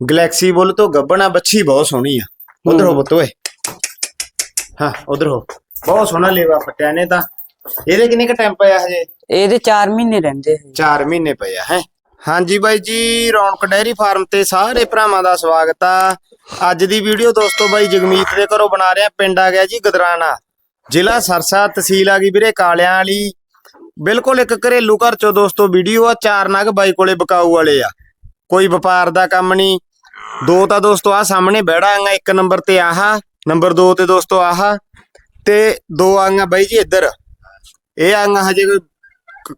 Galaxy ਬੁੱਲ ਤੋਂ ਗੱਬਣਾ ਬੱਚੀ ਬਹੁਤ ਸੋਹਣੀ ਆ। ਉਧਰ ਹੋ ਬਤੋਏ ਹਾਂ ਉਧਰ ਹੋ। ਬਹੁਤ ਸੋਹਣਾ ਲੇਵਾ ਫਟਿਆ ਨੇ ਤਾਂ। ਇਹਦੇ ਕਿੰਨੇ ਕ ਟਾਈਮ ਪਿਆ ਹਜੇ? ਇਹਦੇ 4 ਮਹੀਨੇ ਰਹਿੰਦੇ ਹੈ 4 ਮਹੀਨੇ ਪਏ ਆ ਹੈ। ਹਾਂਜੀ ਬਾਈ ਜੀ ਰੌਣਕ ਡੈਰੀ ਫਾਰਮ ਤੇ ਸਾਰੇ ਭਰਾਵਾਂ ਦਾ ਸਵਾਗਤ ਆ। ਅੱਜ ਦੀ ਵੀਡੀਓ ਦੋਸਤੋ ਬਾਈ ਜਗਮੀਤ ਦੇ ਘਰੋਂ ਬਣਾ ਰਿਹਾ ਪਿੰਡ ਆ ਗਿਆ ਜੀ ਗਦਰਾਣਾ। ਜ਼ਿਲ੍ਹਾ ਸਰਸਾ ਤਹਿਸੀਲ ਆ ਗਈ ਵੀਰੇ ਕਾਲਿਆਂ ਵਾਲੀ। ਬਿਲਕੁਲ ਇੱਕ ਘਰੇਲੂ ਘਰ ਚੋਂ ਦੋਸਤੋ ਵੀਡੀਓ ਆ ਚਾਰ ਨਗ ਬਾਈ ਕੋਲੇ ਬਕਾਊ ਵਾਲੇ ਆ। ਕੋਈ ਵਪਾਰ ਦਾ ਕੰਮ ਨਹੀਂ ਦੋ ਤਾਂ ਦੋਸਤੋ ਆ ਸਾਹਮਣੇ ਬਹਿੜਾ ਆਂਗਾ ਇੱਕ ਨੰਬਰ ਤੇ ਆਹ ਨੰਬਰ 2 ਤੇ ਦੋਸਤੋ ਆਹ ਤੇ ਦੋ ਆਂਗਾ ਬਾਈ ਜੀ ਇੱਧਰ। ਇਹ ਆਂਗਾ ਹਜੇ ਕੋਈ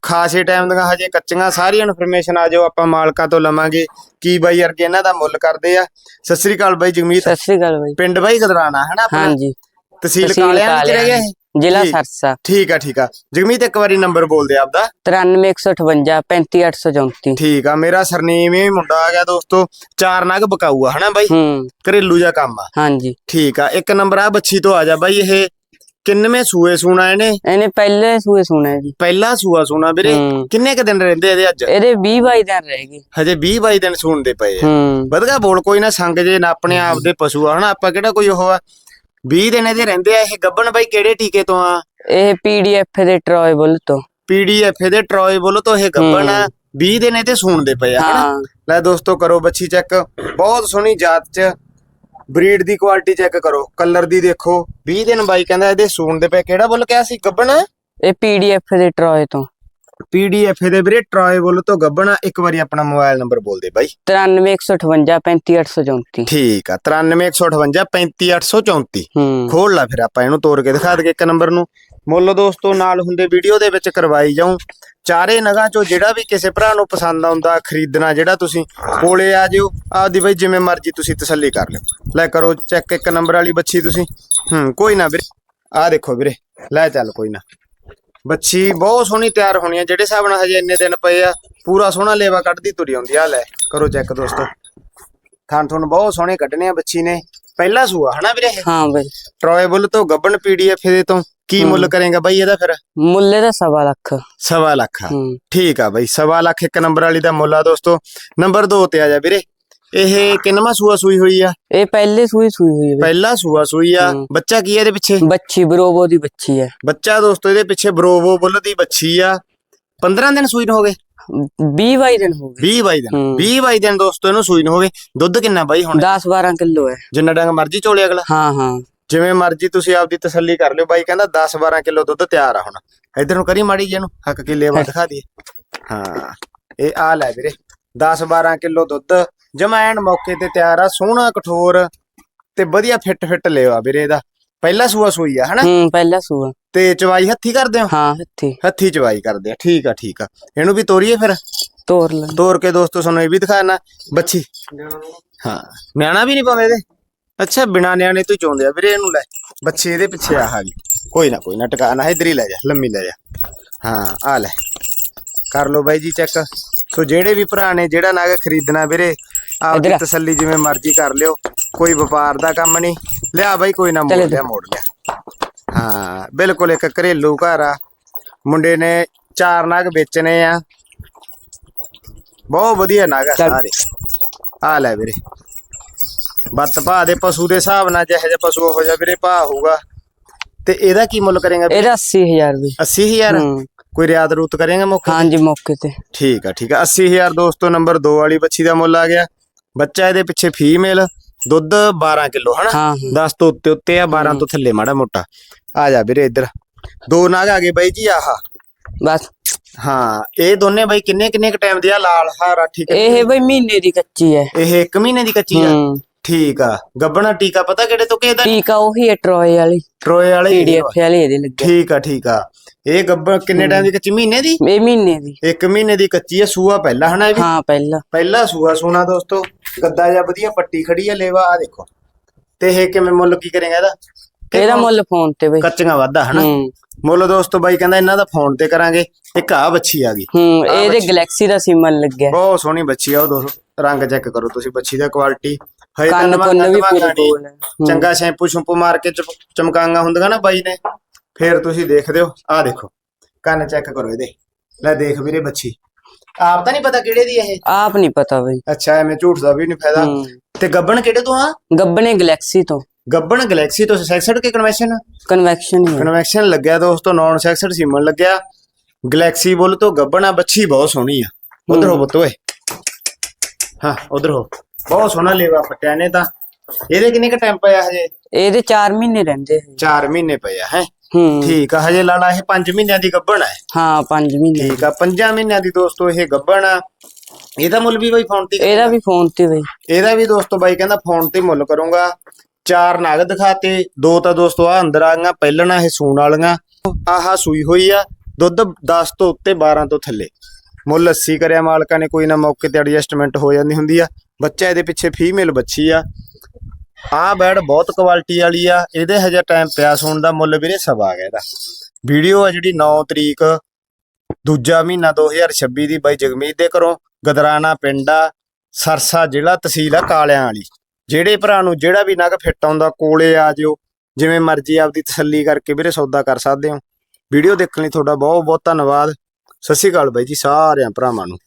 ਖਾਸੇ ਟਾਈਮ ਦੀਆਂ ਹਜੇ ਕੱਚੀਆਂ ਸਾਰੀ ਇਨਫੋਰਮੇਸ਼ਨ ਆ ਜਾਓ ਆਪਾਂ ਮਾਲਕਾਂ ਤੋਂ ਲਵਾਂਗੇ। ਕੀ ਬਾਈ ਵਰਗੇ ਇਹਨਾਂ ਦਾ ਮੁੱਲ ਕਰਦੇ ਆ। ਸਤਿ ਸ੍ਰੀ ਅਕਾਲ ਬਾਈ ਜਗਮੀਤ। ਸਤਿ ਸ੍ਰੀ ਅਕਾਲ ਬਾਈ। ਪਿੰਡ ਬਾਈ ਗਦਰਾਣਾ ਹੈ ਨਾ ਆਪਣਾ? ਹਾਂਜੀ। ਤਹਿਸੀਲ ਤਹਿਸੀਲ ਕਾਲਿਆਂ ਵਿੱਚ ਰਹਿ ਗਿਆ ਇਹ? ਜ਼ਿਲ੍ਹਾ ਠੀਕ। ਸਰਸਾ। ਠੀਕ ਆ ਠੀਕ ਆ। ਜਗਮੀਤ ਇੱਕ ਵਾਰੀ ਨੰਬਰ ਬੋਲ ਦੇ ਆਪਦਾ। 93158 35834 ਠੀਕ ਆ ਮੇਰਾ ਸਰਨੇਮ ਇਹ ਮੁੰਡਾ ਆ ਗਿਆ ਦੋਸਤੋ ਚਾਰ ਨਗ ਬਕਾਊ ਆ ਹਨਾ ਬਾਈ? ਹੂੰ। ਘਰੇਲੂ ਜਿਹਾ ਕੰਮ ਆ। ਹਾਂਜੀ। ਠੀਕ ਆ ਇੱਕ ਨੰਬਰ ਆ ਬੱਚੀ ਤੋਂ ਆ ਜਾ ਬਾਈ ਇਹ ਕਿੰਨਵੇਂ ਸੂਏ ਸੂਣਾ ਇਹਨੇ? ਇਹਨੇ ਪਹਿਲੇ ਸੂਏ ਸੁਣਿਆ ਜੀ। ਪਹਿਲਾ ਸੂਆ ਸੂਣਾ ਵੀਰੇ ਹੂੰ। ਕਿੰਨੇ ਕ ਦਿਨ ਰਹਿੰਦੇ ਇਹਦੇ ਅੱਜ? ਇਹਦੇ 20 22 ਦਿਨ ਰਹਿ ਗਏ। ਹਜੇ 20 22 ਦਿਨ ਸੂਣਦੇ ਪਏ ਆ। ਹੂੰ। ਵਧਗਾ ਬੋਲ ਕੋਈ ਨਾ ਸੰਗ ਜੇ ਨਾ ਆਪਣੇ ਆਪ ਦੇ ਪਸ਼ੂ ਆ ਹਨਾ? ਆਪਾਂ ਕਿਹੜਾ ਕੋਈ ਉਹ ਆ 20 ਦਿਨ ਇਹਦੇ ਰਹਿੰਦੇ ਆ ਇਹ ਗੱਬਣ ਬਾਈ ਕਿਹੜੇ ਟੀਕੇ ਤੋਂ ਆ? ਇਹ ਪੀਡੀਐਫ ਦੇ ਟਰੋਏ ਬੁੱਲ ਤੋਂ। ਪੀਡੀਐਫ ਇਹਦੇ ਟਰੋਏ ਬੋਲੋ ਤੋਂ ਇਹ ਗੱਬਣ ਆ। 20 ਦਿਨ ਇਹਦੇ ਸੂਣਦੇ ਪਏ ਆ ਹਨਾ? ਲੈ ਦੋਸਤੋ ਕਰੋ ਬੱਚੀ ਚੈੱਕ। ਬਹੁਤ ਸੋਹਣੀ ਜਾਤ ਚ ਬਰੀਡ ਦੀ ਕੁਆਲਿਟੀ ਚੈੱਕ ਕਰੋ। ਕਲਰ ਦੀ ਦੇਖੋ। 20 ਦਿਨ ਬਾਈ ਕਹਿੰਦਾ ਇਹਦੇ ਸੂਣ ਦੇ ਪਏ ਕਿਹੜਾ ਬੁੱਲ ਕਿਹਾ ਸੀ? ਗੱਬਣ? ਇਹ ਪੀਡੀਐਫ ਦੇ ਟਰੋਏ ਤੋਂ। ਪੀਡੀਐਫ ਦੇ ਵੀਰੇ ਟਰਾਏ ਬੁੱਲ ਤੋਂ ਗੱਬਣ ਇੱਕ ਵਾਰੀ ਆਪਣਾ ਮੋਬਾਈਲ ਨੰਬਰ ਬੋਲ ਦੇ ਬਾਈ। 93158 35834 ਠੀਕ ਆ 93158 35834 ਹੂੰ। ਖੋਲ ਲਾ ਫਿਰ ਆਪਾਂ ਇਹਨੂੰ ਤੋੜ ਕੇ ਦਿਖਾ ਦਈਏ ਇੱਕ ਨੰਬਰ ਨੂੰ। ਮੁੱਲ ਦੋਸਤੋ ਨਾਲ ਹੁੰਦੇ ਵੀਡੀਓ ਦੇ ਵਿੱਚ ਕਰਵਾਈ ਜਾਉ ਚਾਰੇ ਨਗਾਂ ਚੋਂ ਜਿਹੜਾ ਵੀ ਕਿਸੇ ਭਰਾ ਨੂੰ ਪਸੰਦ ਆਉਂਦਾ ਖਰੀਦਣਾ ਜਿਹੜਾ ਤੁਸੀਂ ਕੋਲੇ ਆ ਜਿਓ। ਆਪਦੀ ਬਈ ਜਿਵੇਂ ਮਰਜ਼ੀ ਤੁਸੀਂ ਤਸੱਲੀ ਕਰ ਲਿਓ। ਲੈ ਕਰੋ ਚੈੱਕ ਇੱਕ ਨੰਬਰ ਵਾਲੀ ਬੱਚੀ ਤੁਸੀਂ। ਹੂੰ ਕੋਈ ਨਾ ਵੀਰੇ। ਆ ਦੇਖੋ ਵੀਰੇ ਲੈ ਚੱਲ ਕੋਈ ਨਾ। ਬੱਚੀ ਬਹੁਤ ਸੋਹਣੀ ਤਿਆਰ ਹੋਣੀ ਆ ਜਿਹੜੇ ਹਿਸਾਬ ਨਾਲ ਹਜੇ ਇੰਨੇ ਦਿਨ ਪਏ ਆ ਪੂਰਾ ਸੋਹਣਾ ਲੇਵਾ ਕੱਢਦੀ ਤੁਰੀ ਆਉਂਦੀ ਆ ਲੈ ਕਰੋ ਚੈੱਕ ਦੋਸਤੋ। ਥਾਂ ਤੁਹਾਨੂੰ ਬਹੁਤ ਸੋਹਣੇ ਕੱਢਣੇ ਆ ਬੱਚੀ ਨੇ ਪਹਿਲਾ ਸੂਆ ਹਨਾ ਵੀਰੇ? ਹਾਂ ਬਾਈ। ਟਰੋਏ ਬੁੱਲ ਤੋਂ ਗੱਬਣ ਪੀਡੀਐਫ ਦੇ ਤੋਂ ਕੀ ਮੁੱਲ ਕਰੇਗਾ ਬਾਈ ਇਹਦਾ ਫਿਰ? ਮੁੱਲੇ ਦਾ ਸਵਾ ਲੱਖ। ਸਵਾ ਲੱਖ। ਠੀਕ ਆ ਬਾਈ ਸਵਾ ਲੱਖ ਇੱਕ ਨੰਬਰ ਵਾਲੀ ਦਾ ਮੁੱਲ ਆ ਦੋਸਤੋ। ਨੰਬਰ 2 ਤੇ ਆ ਜਾ ਵੀਰੇ। ਇਹ ਕਿੰਨਵਾਂ ਸੂਆ ਸੂਈ ਹੋਈ ਆ? ਇਹ ਪਹਿਲੇ ਸੂਈ ਸੂਈ ਹੋਈ ਹੈ ਪਹਿਲਾ ਸੂਆ ਸੂਈ ਆ। ਹੂੰ। ਬੱਚਾ ਕੀ ਆ ਇਹਦੇ ਪਿੱਛੇ। ਬੱਚੀ ਬਰੋਬੋ ਦੀ ਬੱਚੀ ਹੈ ਬੱਚਾ ਦੋਸਤੋ ਇਹਦੇ ਪਿੱਛੇ ਬਰੋਵੋ ਬੁੱਲ ਦੀ ਬੱਚੀ ਆ। 15 ਦਿਨ ਸੂਈ ਨੂੰ ਹੋ ਗਏ? 20 22 ਦਿਨ ਹੋ ਗਏ। 20 22 ਦਿਨ। ਹੂੰ। 20 22 ਦਿਨ ਦੋਸਤੋ ਇਹਨੂੰ ਸੂਈ ਨੂੰ ਹੋ ਗਏ। ਦੁੱਧ ਕਿੰਨਾ ਬਾਈ ਹੁਣ? 10 12 ਕਿਲੋ ਹੈ। ਜਿੰਨਾ ਡੰਗ ਮਰਜ਼ੀ ਚੋਲੇ ਅਗਲਾ। ਹਾਂ ਹਾਂ। ਜਿਵੇਂ ਮਰਜ਼ੀ ਤੁਸੀਂ ਆਪਦੀ ਤਸੱਲੀ ਕਰ ਲਿਓ। ਬਾਈ ਕਹਿੰਦਾ 10 12 ਕਿਲੋ ਦੁੱਧ ਤਿਆਰ ਆ ਹੁਣ। ਇਧਰ ਨੂੰ ਕਰੀ ਮਾੜੀ ਜਿਹੀ ਇਹਨੂੰ। ਹੱਕ ਕੇ ਲੇਵਾ ਦਿਖਾ ਦਈਏ। ਹਾਂ। ਇਹ ਆ ਲੈ ਵੀਰੇ। 10 12 ਕਿਲੋ ਦੁੱਧ ਜਮਾ ਐਨ ਮੌਕੇ ਤੇ ਤਿਆਰ ਆ ਸੋਹਣਾ ਕਠੋਰ ਤੇ ਵਧੀਆ ਫਿੱਟ ਫਿੱਟ ਲੇਵਾ ਵੀਰੇ ਇਹਦਾ। ਪਹਿਲਾ ਸੂਆ ਸੂਈ ਆ ਹਨਾ? ਹੂੰ ਪਹਿਲਾ ਸੂਆ। ਤੇ ਚਵਾਈ ਹੱਥੀ ਕਰਦੇ ਹੋ? ਹਾਂ ਹੱਥੀ। ਹੱਥੀ ਚਵਾਈ ਕਰਦੇ ਆ ਠੀਕ ਆ ਠੀਕ ਆ। ਇਹਨੂੰ ਵੀ ਤੋਰੀਏ ਫਿਰ? ਤੋਰ ਲੈ। ਤੋਰ ਕੇ ਦੋਸਤੋ ਸਾਨੂੰ ਇਹ ਵੀ ਦਿਖਾਣਾ ਬੱਚੀ। ਹਾਂ ਨਿਆਣਾ ਵੀ ਨਹੀਂ ਪਾਉਂਦੇ ਇਹਦੇ? ਅੱਛਾ ਬਿਨਾ ਨਿਆਣੇ ਤੋਂ ਚੋਂਦੇ ਆ। ਵੀਰੇ ਇਹਨੂੰ ਲੈ ਬੱਚੇ ਇਹਦੇ ਪਿੱਛੇ ਆ ਗਈ। ਕੋਈ ਨਾ ਕੋਈ ਨਾ ਟਿਕਾਣਾ ਇਧਰ ਹੀ ਲੈ ਜਾ ਲੰਮੀ ਲੈ ਜਾ। ਹਾਂ ਆ ਲੈ। ਕਰ ਲਓ ਬਾਈ ਜੀ ਚੈੱਕ। ਸੋ ਜਿਹੜੇ ਵੀ ਭਰਾ ਨੇ ਜਿਹੜਾ ਨਗ ਖਰੀਦਣਾ ਵੀਰੇ ਆਪਦੀ ਇੱਧਰ। ਤਸੱਲੀ ਜਿਵੇਂ ਮਰਜ਼ੀ ਕਰ ਲਿਓ ਕੋਈ ਵਪਾਰ ਦਾ ਕੰਮ ਨਹੀਂ। ਲਿਆ ਬਾਈ ਕੋਈ ਨਾ ਮੋੜ ਚੱਲ ਲਿਆ ਮੋੜ ਲਿਆ। ਹਾਂ ਬਿਲਕੁਲ ਇੱਕ ਘਰੇਲੂ ਘਰ ਆ। ਮੁੰਡੇ ਨੇ ਚਾਰ ਨਗ ਵੇਚਣੇ ਆ। ਬਹੁਤ ਵਧੀਆ ਨਗ ਆ ਚੱਲ। ਸਾਰੇ। ਆ ਲੈ ਵੀਰੇ। ਬੱਤ ਭਾ ਦੇ ਪਸ਼ੂ ਦੇ ਹਿਸਾਬ ਨਾਲ ਜਿਹੋ ਜਿਹਾ ਪਸ਼ੂ ਹੋ ਜਾ ਵੀਰੇ ਭਾ ਹੋਊਗਾ। ਤੇ ਇਹਦਾ ਕੀ ਮੁੱਲ ਕਰੇਗਾ ਇਹਦਾ 80000 ਵੀ। 80000 ਹੂੰ। ਕੋਈ ਰਿਆਦ ਰੂਤ ਕਰੇਗਾ ਮੁੱਖ ਹਾਂਜੀ ਮੌਕੇ ਤੇ। ਠੀਕ ਆ ਠੀਕ ਆ। 80000 ਦੋਸਤੋ ਨੰਬਰ 2 ਵਾਲੀ ਬੱਚੀ ਦਾ ਮੁੱਲ ਆ ਗਿਆ। ਬੱਚਾ ਇਹਦੇ ਪਿੱਛੇ ਫੀਮੇਲ ਦੁੱਧ 12 ਕਿਲੋ ਹਨਾ? ਹਾਂ ਹਾਂ। 10 ਤੋਂ ਉੱਤੇ ਉੱਤੇ ਆ 12 ਤੋਂ ਥੱਲੇ ਮਾੜਾ ਮੋਟਾ। ਆ ਜਾ ਵੀਰੇ ਇੱਧਰ। ਦੋ ਨਾਗ ਆ ਗਏ ਬਾਈ ਜੀ ਆਹ। ਬਸ। ਹਾਂ ਇਹ ਦੋਨੇ ਬਾਈ ਕਿੰਨੇ ਕਿੰਨੇ ਕ ਟਾਈਮ ਦੇ ਆ? ਲਾਲ ਹਾਰਾ ਠੀਕ ਹੈ। ਇਹ ਬਈ ਮਹੀਨੇ ਦੀ ਕੱਚੀ ਹੈ। ਇਹ 1 ਮਹੀਨੇ ਦੀ ਕੱਚੀ ਆ? ਹੂੰ। ਠੀਕ ਆ। ਗੱਬਣਾ ਟੀਕਾ ਪਤਾ ਕਿਹੜੇ ਤੋਂ ਕਿਹਦਾ? ਟੀਕਾ ਉਹੀ ਹੈ ਟਰੋਏ ਵਾਲੀ। ਟਰੋਏ ਵਾਲੇ ਹੀ ਆ। ਪੀਡੀਐਫ ਵਾਲੀ ਇਹਦੇ ਲੱਗਿਆ ਠੀਕ ਆ ਠੀਕ ਆ। ਇਹ ਗੱਬਣ ਕਿੰਨੇ ਟਾਈਮ ਦੀ ਕੱਚੀ? ਮਹੀਨੇ ਦੀ? ਇਹ ਮਹੀਨੇ ਦੀ। 1 ਮਹੀਨੇ ਦੀ ਕੱਚੀ ਆ ਸੂਆ ਪਹਿਲਾ ਹਨਾ ਇਹ ਵੀ? ਹਾਂ ਪਹਿਲਾ। ਪਹਿਲਾ ਸੂਆ ਸੋਨਾ ਦੋਸਤੋ। ਗੱਦਾ ਜਾਂ ਵਧੀਆ ਪੱਟੀ ਖੜੀ ਆ ਲੇਵਾ ਆ ਦੇਖੋ। ਤੇ ਇਹ ਕਿਵੇਂ ਮੁੱਲ ਕੀ ਕਰੇਗਾ ਇਹਦਾ? ਇਹਦਾ ਮੁੱਲ ਫੋਨ ਤੇ ਬਈ। ਕੱਚੀਆਂ ਵਾਧਾ ਹਨਾ? ਮੁੱਲ ਦੋਸਤੋ ਬਾਈ ਕਹਿੰਦਾ ਇਹਨਾਂ ਦਾ ਫੋਨ ਤੇ ਕਰਾਂਗੇ ਇੱਕ ਆ ਬੱਚੀ ਆ ਗਈ। ਹੂੰ ਇਹਦੇ ਗੈਲੈਕਸੀ ਦਾ ਸਿਮਲ ਲੱਗਿਆ। ਬਹੁਤ ਸੋਹਣੀ ਬੱਚੀ ਆ ਉਹ ਦੋਸਤੋ। ਰੰਗ ਚੈੱਕ ਕਰੋ ਤੁਸੀਂ ਬੱਚੀ ਦਾ ਕੁਆਲਿਟੀ ਤਾਂ ਕੰਨ ਕੁੰਨ ਵੀ ਪੂਰੇ। ਚੰਗਾ ਸ਼ੈਂਪੂ ਸ਼ੈਂਪੂ ਮਾਰ ਕੇ ਚਮ- ਚਮਕਾਂਗਾ ਹੁੰਦੀਆਂ ਨਾ ਬਾਈ ਨੇ। ਫੇਰ ਤੁਸੀਂ ਦੇਖਦੇ ਹੋ। ਆ ਦੇਖੋ। ਕੰਨ ਚੈੱਕ ਕਰੋ ਇਹਦੇ। ਲੈ ਦੇਖ ਵੀਰੇ ਬੱਚੀ ਆਪ ਤਾਂ ਨਹੀਂ ਪਤਾ ਕਿਹੜੇ ਦੀ ਇਹ? ਆਪ ਨਹੀਂ ਪਤਾ ਬਈ। ਅੱਛਾ ਐਵੇਂ ਝੂਠ ਦਾ ਵੀ ਨਹੀਂ ਫਾਇਦਾ। ਹੂੰ। ਤੇ ਗੱਬਣ ਕਿਹੜੇ ਤੋਂ ਆ? ਗੱਬਣੇ ਗੈਲੈਕਸੀ ਤੋਂ। ਗੱਬਣ ਗੈਲੈਕਸੀ ਤੋਂ ਸੈਕਸਡ ਕੇ ਕਨਵੈਸ਼ਨ ਕਨਵੈਕਸ਼ਨ ਹੀ ਹੈ। ਕਨਵੈਕਸ਼ਨ ਲੱਗਿਆ ਦੋਸਤੋ ਨਾਨ ਸੈਕਸਡ ਸੀਮਨ ਲੱਗਿਆ। ਗੈਲੈਕਸੀ ਬੁੱਲ ਤੋਂ ਗੱਬਣ ਆ ਬੱਚੀ ਬਹੁਤ ਸੋਹਣੀ ਆ। ਉਧਰ ਹੋ ਬਤੋਏ ਹਾਂ ਉਧਰ ਹੋ। ਬਹੁਤ ਸੋਹਣਾ ਲੇਵਾ ਫਟਿਆ ਨੇ ਤਾਂ। ਇਹਦੇ ਕਿੰਨੇ ਕ ਟਾਈਮ ਪਿਆ ਹਜੇ? ਇਹਦੇ 4 ਮਹੀਨੇ ਰਹਿੰਦੇ ਹੈ 4 ਮਹੀਨੇ ਪਿਆ ਹੈ। ਹੂੰ। ਠੀਕ ਆ ਹਜੇ ਲਾਲਾ ਇਹ 5 ਮਹੀਨਿਆਂ ਦੀ ਗੱਬਣ ਹੈ ਹਾਂ 5 ਮਹੀਨੇ ਠੀਕ ਆ 5 ਮਹੀਨਿਆਂ ਦੀ ਦੋਸਤੋ ਇਹ ਗੱਬਣ ਆ। ਇਹਦਾ ਮੁੱਲ ਵੀ ਬਾਈ ਫੋਨ ਤੇ ਇਹਦਾ ਵੀ ਫੋਨ ਤੇ ਬਈ। ਇਹਦਾ ਵੀ ਦੋਸਤੋ ਬਾਈ ਕਹਿੰਦਾ ਫੋਨ ਤੇ ਮੁੱਲ ਕਰੂੰਗਾ। ਚਾਰ ਨਗ ਦਿਖਾਤੇ ਦੋ ਤਾਂ ਦੋਸਤੋ ਆ ਅੰਦਰ ਆ ਗਈਆਂ ਪਹਿਲਣਾ ਇਹ ਸੂਣ ਵਾਲੀਆਂ। ਆਹਾ ਸੂਈ ਹੋਈ ਆ ਦੁੱਧ 10 ਤੋਂ ਉੱਤੇ 12 ਤੋਂ ਥੱਲੇ। ਮੁੱਲ 80 ਕਰਿਆ ਮਾਲਕਾਂ ਨੇ ਕੋਈ ਨਾ ਮੌਕੇ ਤੇ ਐਡਜਸਟਮੈਂਟ ਹੋ ਜਾਂਦੀ ਹੁੰਦੀ ਆ। ਬੱਚਾ ਇਹਦੇ ਪਿੱਛੇ ਫੀਮੇਲ ਬੱਚੀ ਆ। ਆ ਬੈਡ ਬਹੁਤ ਕੁਆਲਿਟੀ ਵਾਲੀ ਆ, ਇਹਦੇ ਹਜੇ ਟਾਈਮ ਪਿਆ ਸੂਣ ਦਾ, ਮੁੱਲ ਵੀਰੇ ਸਵਾ ਗਿਆ ਇਹਦਾ ਵੀਡੀਓ ਆ ਜਿਹੜੀ 9 ਤਰੀਕ, ਦੂਜਾ ਮਹੀਨਾ 2026 ਦੀ ਬਾਈ ਜਗਮੀਤ ਦੇ ਘਰੋਂ, ਗਦਰਾਣਾ ਪਿੰਡ ਆ, ਸਰਸਾ ਜ਼ਿਲ੍ਹਾ ਤਹਿਸੀਲ ਆ ਕਾਲਿਆਂ ਵਾਲੀ। ਜਿਹੜੇ ਭਰਾ ਨੂੰ ਜਿਹੜਾ ਵੀ ਨਗ ਫਿੱਟ ਆਉਂਦਾ, ਕੋਲੇ ਆ ਜਿਓ, ਜਿਵੇਂ ਮਰਜ਼ੀ ਆਪਦੀ ਤਸੱਲੀ ਕਰਕੇ ਵੀਰੇ ਸੌਦਾ ਕਰ ਸਕਦੇ ਹੋ। ਵੀਡੀਓ ਦੇਖਣ ਲਈ ਤੁਹਾਡਾ ਬਹੁਤ ਬਹੁਤ ਧੰਨਵਾਦ। ਸਤਿ ਸ਼੍ਰੀ ਅਕਾਲ ਬਾਈ ਜੀ, ਸਾਰਿਆਂ ਭਰਾਵਾਂ ਨੂੰ।